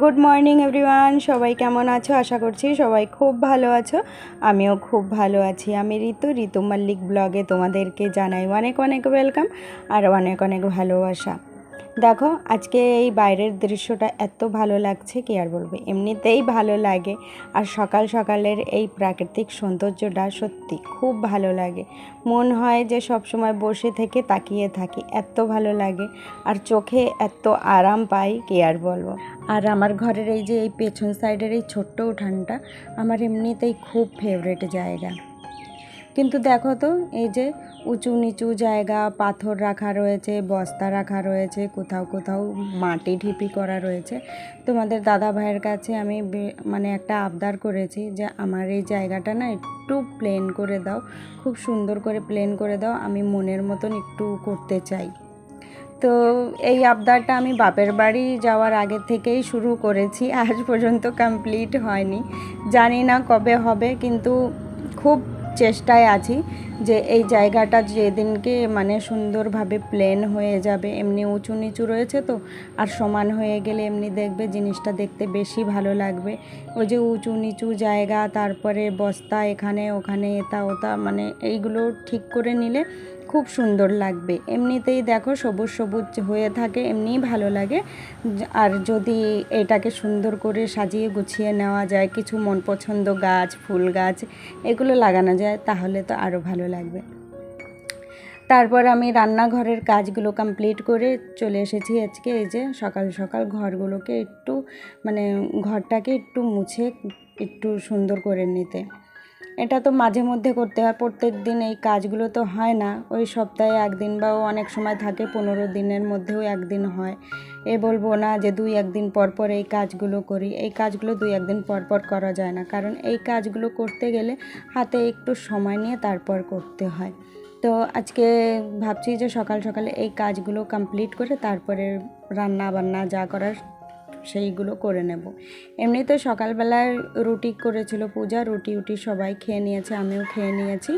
Good morning everyone সবাই কেমন আছো? আশা করছি সবাই খুব ভালো আছো। আমিও খুব ভালো আছি। আমি ঋতু ঋতু মল্লিক ব্লগে তোমাদেরকে জানাই অনেক অনেক ওয়েলকাম আর অনেক অনেক ভালোবাসা। দেখো, আজকে এই বাইরের দৃশ্যটা এত ভালো লাগছে, কি আর বলব? এমনিতেই ভালো লাগে। আর সকাল সকালের এই প্রাকৃতিক সৌন্দর্যটা সত্যি খুব ভালো লাগে। মন হয় যে সব সময় বসে থেকে তাকিয়ে থাকি, এত ভালো লাগে। আর চোখে এত আরাম পাই, কি আর বলব? আর আমার ঘরের এই যে এই পেছন সাইডের এই ছোট্ট উঠানটা, আমার এমনিতেই খুব ফেভারেট জায়গা। কিন্তু দেখো তো, এই যে উঁচু নিচু জায়গা, পাথর রাখা রয়েছে, বস্তা রাখা রয়েছে, কোথাও কোথাও মাটি ঢিপি করা রয়েছে। তোমাদের দাদা ভাইয়ের কাছে আমি মানে একটা আবদার করেছি যে আমার এই জায়গাটা না একটু প্লেন করে দাও, খুব সুন্দর করে প্লেন করে দাও, আমি মনের মতন একটু করতে চাই। তো এই আবদারটা আমি বাপের বাড়ি যাওয়ার আগে থেকেই শুরু করেছি, আজ পর্যন্ত কমপ্লিট হয়নি। জানি না কবে হবে, কিন্তু খুব চেষ্টায় আছি যে এই জায়গাটা যেদিনকে মানে সুন্দরভাবে প্লেন হয়ে যাবে, এমনি উঁচু নিচু রয়েছে তো, আর সমান হয়ে গেলে এমনি দেখবে জিনিসটা দেখতে বেশি ভালো লাগবে। ওই যে উঁচু নিচু জায়গা, তারপরে বস্তা এখানে, ওখানে এটা ওটা মানে এইগুলো ঠিক করে নিলে খুব সুন্দর লাগবে। এমনিতেই দেখো সবুজ সবুজ হয়ে থাকে, এমনিই ভালো লাগে। আর যদি এটাকে সুন্দর করে সাজিয়ে গুছিয়ে নেওয়া যায়, কিছু মন পছন্দ গাছ, ফুল গাছ এগুলো লাগানো যায়, তাহলে তো আরও ভালো লাগবে। তারপর আমি রান্নাঘরের কাজগুলো কমপ্লিট করে চলে এসেছি আজকে। এই যে সকাল সকাল ঘরগুলোকে একটু মানে ঘরটাকে একটু মুছে, একটু সুন্দর করে নিতে। এটা তো মাঝে মধ্যে করতে হয়। প্রত্যেক দিন এই কাজগুলো তো হয় না। ওই সপ্তাহে একদিন বা অনেক সময় থাকে, পনেরো দিনের মধ্যেও একদিন হয়। এ বলব না যে দুই একদিন পর পর এই কাজগুলো করি। এই কাজগুলো দুই একদিন পর পর করা যায় না। কারণ এই কাজগুলো করতে গেলে হাতে একটু সময় নিয়ে তারপর করতে হয়। তো আজকে ভাবছি যে সকাল সকালে এই কাজগুলো কমপ্লিট করে তারপরে রান্না বান্না যা করার সেইগুলো করে নেব। এমনিতে সকালবেলায় রুটি করেছিল পূজা, রুটি উটি সবাই খেয়ে নিয়েছে, আমিও খেয়ে নিয়েছি।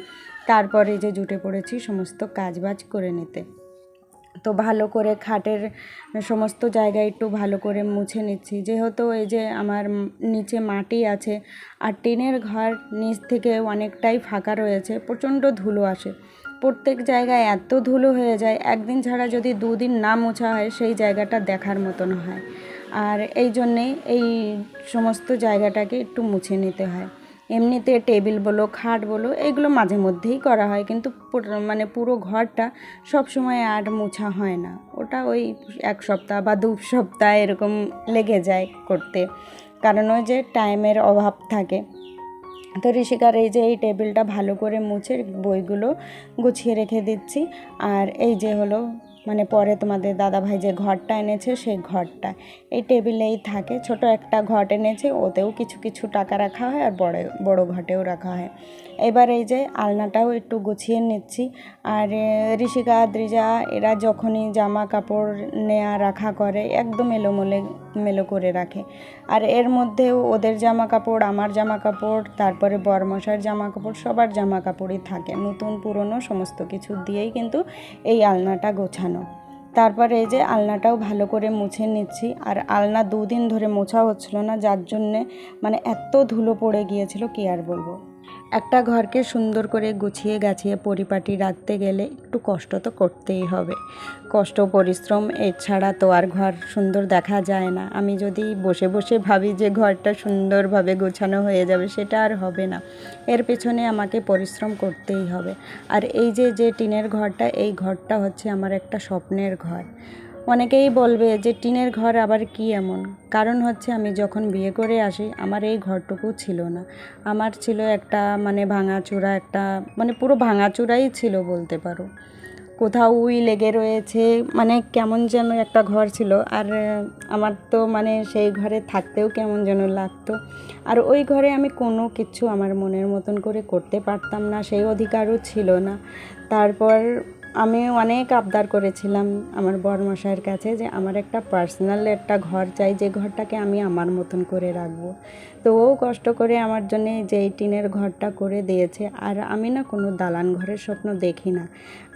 তারপরে যে জুটে পড়েছি, সমস্ত কাজবাজ করে নিতে। তো ভালো করে খাটের সমস্ত জায়গায় একটু ভালো করে মুছে নিচ্ছি। যেহেতু এই যে আমার নিচে মাটি আছে আর টিনের ঘর নিচ থেকে অনেকটাই ফাঁকা রয়েছে, প্রচণ্ড ধুলো আসে। প্রত্যেক জায়গায় এত ধুলো হয়ে যায়, একদিন ছাড়া যদি দুদিন না মোছা হয়, সেই জায়গাটা দেখার মতন হয়। আর এই জন্যে এই সমস্ত জায়গাটাকে একটু মুছে নিতে হয়। এমনিতে টেবিল বলো, খাট বলো, এগুলো মাঝে মধ্যেই করা হয়, কিন্তু মানে পুরো ঘরটা সব সময় আর মোছা হয় না। ওটা ওই এক সপ্তাহ বা দু সপ্তাহ এরকম লেগে যায় করতে। কারণ ওই যে টাইমের অভাব থাকে। তো ঋষিকার এই যে এই টেবিলটা ভালো করে মুছে বইগুলো গুছিয়ে রেখে দিচ্ছি। আর এই যে হলো মানে পরে তোমাদের দাদাভাই যে ঘরটা এনেছে, সেই ঘরটা। এই টেবিলেই থাকে। ছোট একটা ঘট এনেছে, ওতেও কিছু কিছু টাকা রাখা হয় আর বড় বড় ঘটেও রাখা হয়। এবার এই যে আলনাটাও একটু গুছিয়ে নিচ্ছি। আর ঋষিকা, দ্রিজা, এরা যখনই জামা কাপড় নেয়া, রাখা করে, একদম এলোমেলো, মেলো করে রাখে। আর এর মধ্যেও ওদের জামা কাপড়, আমার জামা কাপড়, তারপরে বরমশার জামা কাপড়, সবার জামা কাপড়ই থাকে। নতুন, পুরনো, সমস্ত কিছু দিয়েই কিন্তু এই আলনাটা গোছানো তারপরে এই যে আলনাটাও ভালো করে মুছে নিচ্ছি। আর আলনা দুদিন ধরে মোছা হচ্ছিল না, যার জন্যে মানে এত ধুলো পড়ে গিয়েছিল, কি আর বলব। একটা ঘরকে সুন্দর করে গুছিয়ে গাছিয়ে পরিপাটি রাখতে গেলে একটু কষ্ট তো করতেই হবে। কষ্ট, পরিশ্রম এছাড়া তো আর ঘর সুন্দর দেখা যায় না। আমি যদি বসে বসে ভাবি যে ঘরটা সুন্দরভাবে গোছানো হয়ে যাবে, সেটা আর হবে না। এর পেছনে আমাকে পরিশ্রম করতেই হবে। আর এই যে যে টিনের ঘরটা, এই ঘরটা হচ্ছে আমার একটা স্বপ্নের ঘর। অনেকেই বলবে যে টিনের ঘর আবার কি এমন? কারণ হচ্ছে আমি যখন বিয়ে করে আসি, আমার এই ঘরটুকু ছিল না। আমার ছিল একটা মানে ভাঙাচোরা, একটা মানে পুরো ভাঙাচোরাই ছিল বলতে পারো। কোথাও উই লেগে রয়েছে মানে কেমন যেন একটা ঘর ছিল। আর, আমার তো মানে সেই ঘরে থাকতেও কেমন যেন লাগতো। আর ওই ঘরে আমি কোনো কিছু আমার মনের মতন করে করতে পারতাম না, সেই অধিকারও ছিল না। তারপর আমি অনেক আবদার করেছিলাম আমার বরমশাইয়ের কাছে যে আমার একটা পার্সোনাল একটা ঘর চাই, যে ঘরটাকে আমি আমার মতন করে রাখব। তো ও কষ্ট করে আমার জন্য যে টিনের ঘরটা করে দিয়েছে, আর আমি না কোনো দালান ঘরের স্বপ্ন দেখি না।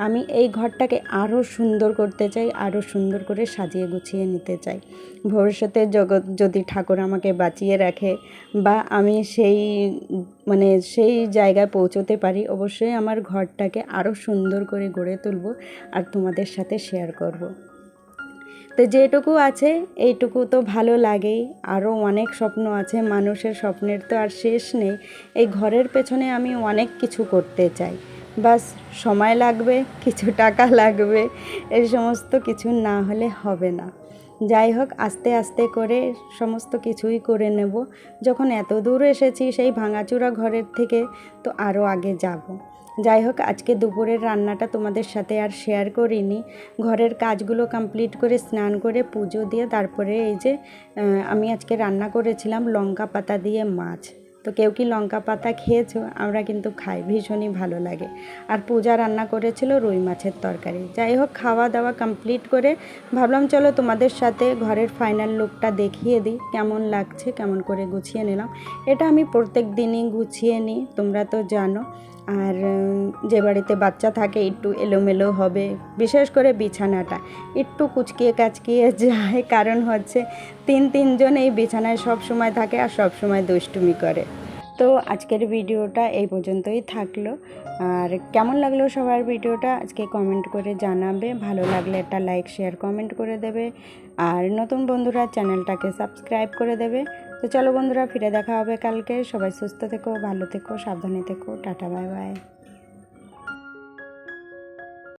আমি এই ঘরটাকে আরও সুন্দর করতে চাই আরও সুন্দর করে সাজিয়ে গুছিয়ে নিতে চাই। ভবিষ্যতে জগৎ যদি ঠাকুর আমাকে বাঁচিয়ে রাখে বা আমি সেই মানে সেই জায়গায় পৌঁছতে পারি, অবশ্যই আমার ঘরটাকে আরও সুন্দর করে গড়ে তুলব আর তোমাদের সাথে শেয়ার করব। তো যেটুকু আছে, এইটুকু তো ভালো লাগেই। আরও অনেক স্বপ্ন আছে, মানুষের স্বপ্নের তো আর শেষ নেই। এই ঘরের পেছনে আমি অনেক কিছু করতে চাই। বাস, সময় লাগবে, কিছু টাকা লাগবে, এই সমস্ত কিছু না হলে হবে না। যাই হোক, আস্তে আস্তে করে সমস্ত কিছুই করে নেব। যখন এত দূর এসেছি সেই ভাঙাচুরা ঘরের থেকে তো আরও আগে যাব। যাই হোক, আজকে দুপুরের রান্নাটা তোমাদের সাথে আর শেয়ার করিনি। ঘরের কাজগুলো কমপ্লিট করে স্নান করে পুজো দিয়ে তারপরে এই যে আমি আজকে রান্না করেছিলাম লঙ্কা পাতা দিয়ে মাছ। তো কেউ কি লঙ্কা পাতা খেয়েছো? আমরা কিন্তু খাই, ভীষণই ভালো লাগে। আর পূজা রান্না করেছিল রুই মাছের তরকারি। যাই হোক, খাওয়া দাওয়া কমপ্লিট করে ভাবলাম চলো তোমাদের সাথে ঘরের ফাইনাল লুকটা দেখিয়ে দিই, কেমন লাগছে, কেমন করে গুছিয়ে নিলাম। এটা আমি প্রত্যেক দিনই গুছিয়ে নিই, তোমরা তো জানো। আর যে বাড়িতে বাচ্চা থাকে একটু এলোমেলো হবে, বিশেষ করে বিছানাটা। একটু কুচকিয়ে কাচকিয়ে যায়, কারণ হচ্ছে তিন তিনজন এই বিছানায় সব সময় থাকে আর সব সময় দুষ্টুমি করে। তো আজকের ভিডিওটা এই পর্যন্তই থাকল। আর কেমন লাগল সবার ভিডিওটা, আজকে কমেন্ট করে জানাবে। ভালো লাগলে একটা লাইক, শেয়ার, কমেন্ট করে দেবে। আর নতুন বন্ধুরা চ্যানেলটাকে সাবস্ক্রাইব করে দেবে। তো চলো বন্ধুরা, ফিরে দেখা হবে কালকে। সবাই সুস্থ থেকো, ভালো থেকো, সাবধানে থেকো। Tata, bye bye.